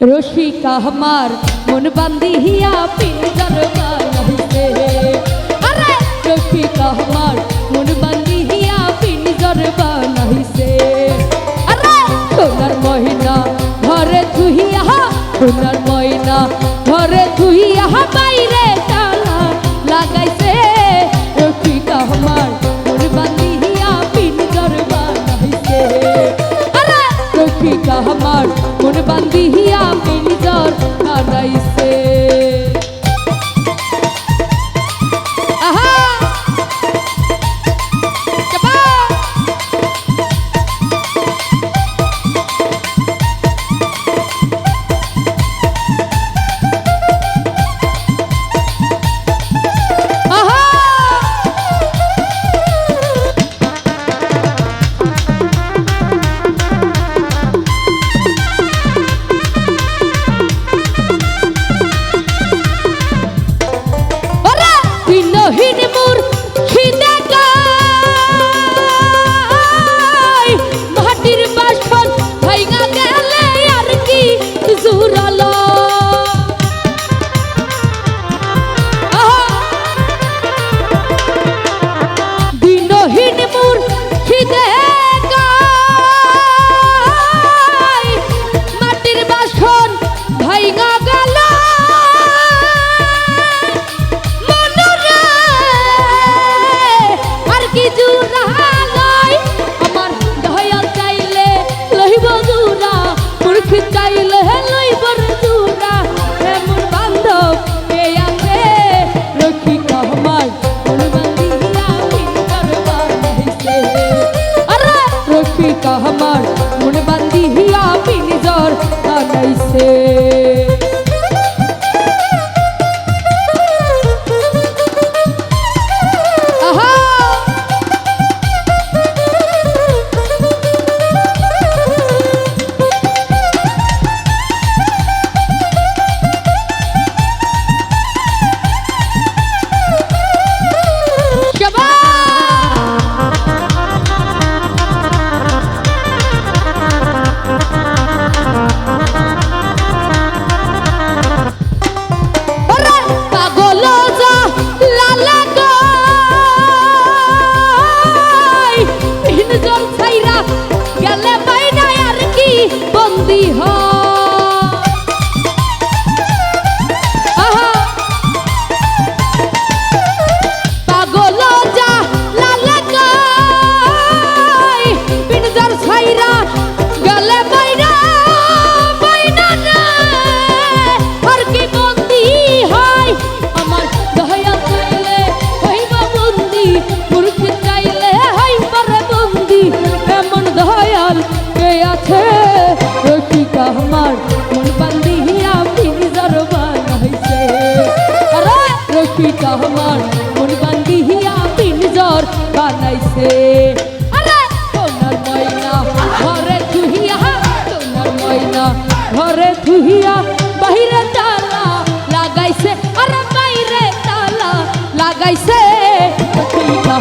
রসিকা আমার মন বান্ধিয়া পিঞ্জর বানাইছে। আরে, রসিকা আমার মন বান্ধিয়া পিঞ্জর বানাইছে। আরে, সোনার মহিনা ঘরে ধুইয়া, সোনার মহিনা ঘরে থুইয়া জুরালো বানাইছে আমার মন বান্ধিয়া পিঞ্জর বানাইছে? সোনার ময়না, ঘরে থুহিয়া সোনার ময়না, ঘরে থুহিয়া বাহিরে তালা লাগাইছে। আরে, বাইরে তালা লাগাইছে।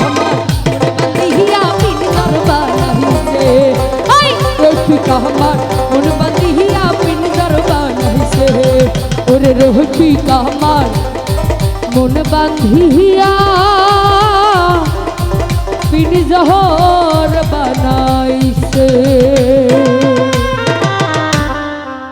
আমার বান্ধিয়া পিঞ্জর বানাইছে? আই রসিকা মন বানাইছে? ওরে রসিকা আমার মন বান্ধিয়া পিন বানাই